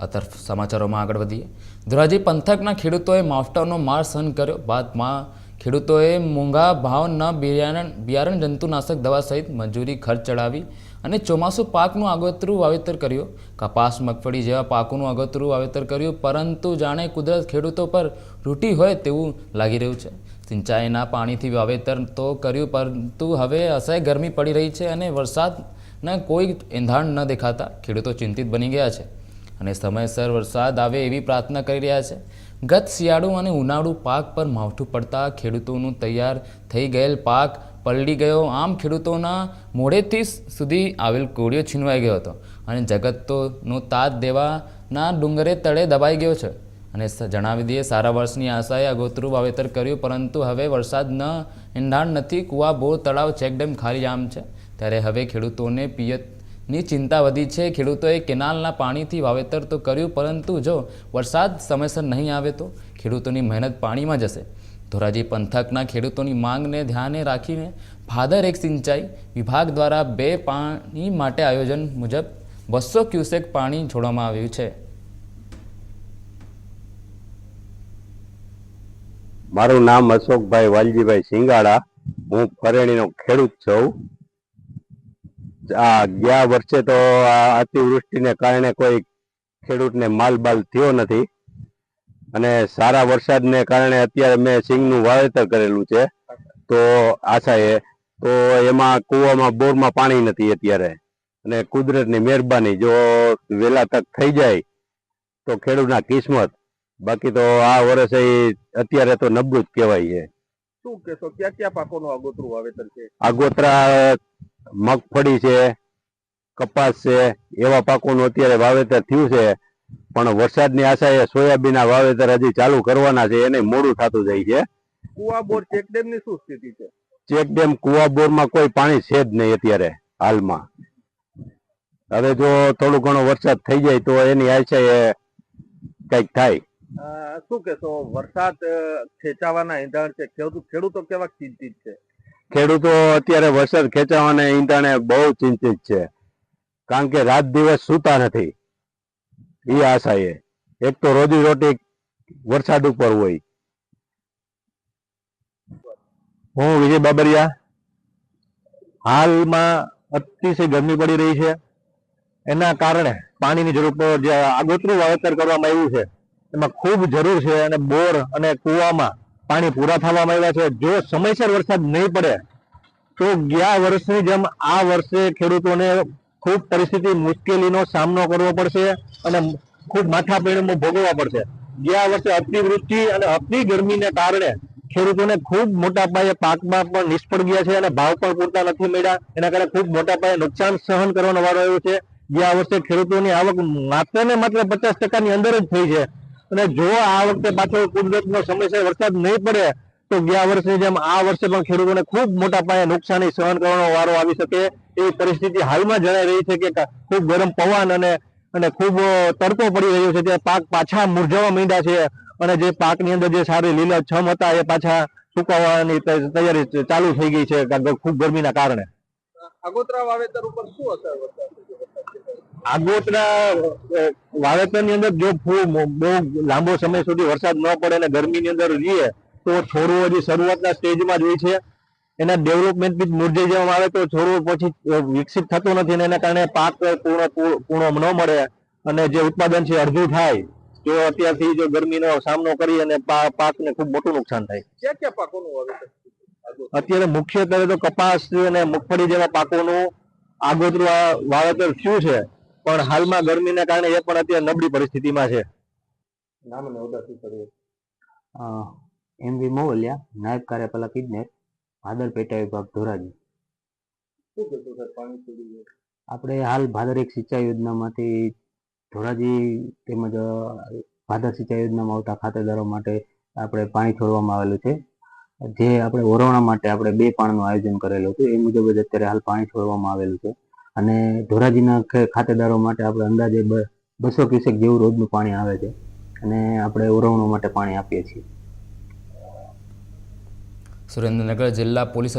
આ તરફ સમાચારોમાં આગળ વધીએ. ધોરાજી પંથકના ખેડૂતોએ માવઠાનો માર સહન કર્યો. બાદમાં ખેડૂતોએ મોંઘા ભાવના બિયારણ બિયારણ જંતુનાશક દવા સહિત મજૂરી ખર્ચ ચડાવી અને ચોમાસું પાકનું આગોતરું વાવેતર કર્યું. કપાસ, મગફળી જેવા પાકોનું આગોતરું વાવેતર કર્યું, પરંતુ જાણે કુદરત ખેડૂતો પર રૂટી હોય તેવું લાગી રહ્યું છે. સિંચાઈના પાણીથી વાવેતર તો કર્યું, પરંતુ હવે અસહ્ય ગરમી પડી રહી છે અને વરસાદના કોઈ એંધાણ ન દેખાતા ખેડૂતો ચિંતિત બની ગયા છે. અને સમયસર વરસાદ આવે એવી પ્રાર્થના કરી રહ્યા છે. ગત શિયાળુ અને ઉનાળુ પાક પર માવઠું પડતા ખેડૂતોનું તૈયાર થઈ ગયેલ પાક પલળી ગયો. આમ ખેડૂતોના મોડેથી સુધી આવેલ કોળિયો છીનવાઈ ગયો હતો અને જગતોનો તાત દેવાના ડુંગરે તળે દબાઈ ગયો છે. અને જણાવી દઈએ, સારા વર્ષની આશાએ અગોતરું વાવેતર કર્યું, પરંતુ હવે વરસાદ ન, એંધાણ નથી. કુવા, બોર, તળાવ, ચેકડેમ ખાલી જામ છે. ત્યારે હવે ખેડૂતોને પિયતની ચિંતા વધી છે. ખેડૂતોએ કેનાલના પાણીથી વાવેતર તો કર્યું, પરંતુ જો વરસાદ સમયસર નહીં આવે તો ખેડૂતોની મહેનત પાણીમાં જશે. ધોરાજી પંથકના ખેડૂતોની માંગને ધ્યાને રાખીને ભાદર એક સિંચાઈ વિભાગ દ્વારા બે પાણી માટે આયોજન મુજબ બસો ક્યુસેક પાણી છોડવામાં આવ્યું છે. મારું નામ અશોકભાઈ વાલજીભાઈ સિંગાડા. હું ફરેણીનો ખેડૂત છું. આ ગયા વર્ષે તો આ અતિવૃષ્ટિને કારણે કોઈ ખેડૂતને માલબાલ થયો નથી. અને સારા વરસાદને કારણે અત્યારે મેં સિંગનું વાવેતર કરેલું છે. તો આશાએ તો એમાં કૂવામાં, બોરમાં પાણી નથી અત્યારે. અને કુદરતની મહેરબાની, જો વહેલા તક થઈ જાય તો ખેડૂતના કિસ્મત. બાકી તો આ વર્ષે અત્યારે તો નબળું જ કહેવાય છે. શું કેશો ક્યાં ક્યાં પાકોનું આગોતરું વાવેતર છે? આગોતરા મગફળી છે કપાસ છે એવા પાકોનું અત્યારે વાવેતર થયું છે. પણ વરસાદની આશાએ સોયાબીનના વાવેતર હજી ચાલુ કરવાના છે એને મોડું થતું જાય છે. કુવા બોર ચેકડેમની શું સ્થિતિ છે? ચેક ડેમ કુવા બોરમાં કોઈ પાણી છે જ નહીં અત્યારે હાલમાં. હવે જો થોડું ઘણો વરસાદ થઈ જાય તો એની આશાએ કંઈક થાય. શું કેશો વરસાદ ખેંચાવાના ઈંધણ છે. ખેડૂત, ખેડૂતો કેવા ચિંતિત છે? ખેડૂતો અત્યારે વરસાદ ખેંચાવાના ઈંધણે બહુ ચિંતિત છે. કારણ કે રાત દિવસ સૂતા નથી. એ આશા એ. એક તો રોજી રોટી વરસાદ ઉપર હોય. હું વિજય બાબરિયા. હાલમાં અતિશય ગરમી પડી રહી છે. એના કારણે પાણીની જરૂર જે આગોતરું વાવેતર કરવામાં આવ્યું છે. એમાં ખૂબ જરૂર છે અને બોર અને કૂવામાં પાણી પૂરા થવામાં આવ્યા છે. જો સમયસર વરસાદ નહીં પડે, તો ગયા વર્ષની જેમ આ વર્ષે ખેડૂતોને ખૂબ પરિસ્થિતિ મુશ્કેલીનો સામનો કરવો પડશે અને ખૂબ માથા પરિણામો ભોગવવા પડશે. ગયા વર્ષે અતિવૃષ્ટિ અને અતિ ગરમીને કારણે ખેડૂતોને ખૂબ મોટા પાયે પાકમાં પણ નિષ્ફળ ગયા છે અને ભાવ પણ પૂરતા નથી મળ્યા. એના કારણે ખૂબ મોટા પાયે નુકસાન સહન કરવાનો વારો આવ્યો છે. ગયા વર્ષે ખેડૂતોની આવક માત્ર ને માત્ર પચાસ ટકાની અંદર જ થઈ છે. અને જો આ વખતે પાછો કુદરતનો સમયસર વરસાદ નહીં પડે, તો ગયા વર્ષની જેમ આ વર્ષે પણ ખેડૂતોને ખૂબ મોટા પાયે નુકસાની સહન કરવાનો વારો આવી શકે એવી પરિસ્થિતિ હાલમાં જણાઈ રહી છે કે ખૂબ ગરમ પવન અને અને ખૂબ તડકો પડી રહ્યો છે, ત્યાં પાક પાછા મુરઝાવા માંડ્યા છે અને જે પાકની અંદર જે સારી લીલા છમ હતા એ પાછા સુકાવવાની તૈયારી ચાલુ થઈ ગઈ છે ખૂબ ગરમીના કારણે. આગોતરા વાવેતર ઉપર શું અસર આગોતરા વાવેતરની અંદર જો બહુ લાંબો સમય સુધી વરસાદ ન પડે અને ગરમીની અંદર રહીએ તો છોડવું હજી શરૂઆતના સ્ટેજમાં જ હોય છે. એના ડેવલપમેન્ટ બી મુરઝાઈ જવામાં આવે તો છોડવું પછી વિકસિત થતું નથી અને એના કારણે પાક પૂર્ણ પૂર્ણ- ન મળે અને જે ઉત્પાદન છે અડધું થાય. જો અત્યારથી જો ગરમીનો સામનો કરી અને પાકને ખૂબ મોટું નુકસાન થાય. ક્યાં ક્યાં પાકોનું વાવેતર? અત્યારે મુખ્યત્વે તો કપાસ અને મગફળી જેવા પાકોનું આગોતરું વાવેતર થયું છે. પણ હાલમાં ગરમીના કારણે એ પણ અત્યારે નબળી પરિસ્થિતિમાં છે. નામ અને હોદ્દા શું એમ વી મોવલિયા નાયબ કાર્યપાલક ઇજનેર ભાદર પેટા વિભાગ ધોરાજી. શું કેશો સર પાણી છોડી ગયું આપણે હાલ ભાદર એક સિંચાઈ યોજનામાંથી ધોરાજી તેમજ ભાદર સિંચાઈ યોજનામાં આવતા ખાતેદારો માટે આપણે પાણી છોડવામાં આવેલું છે. જે આપણે ઓરવણા માટે આપણે બે પાણીનું આયોજન કરેલું હતું. એ મુજબ જ અત્યારે હાલ પાણી છોડવામાં આવેલું છે. અને ધોરાજીના ખાતેદારો માટે આપણે અંદાજે બસો ક્યુસેક જેવું રોજનું પાણી આવે છે. અને આપણે ઉરવણો માટે પાણી આપીએ છીએ. સુરેન્દ્રનગર જિલ્લા પોલીસ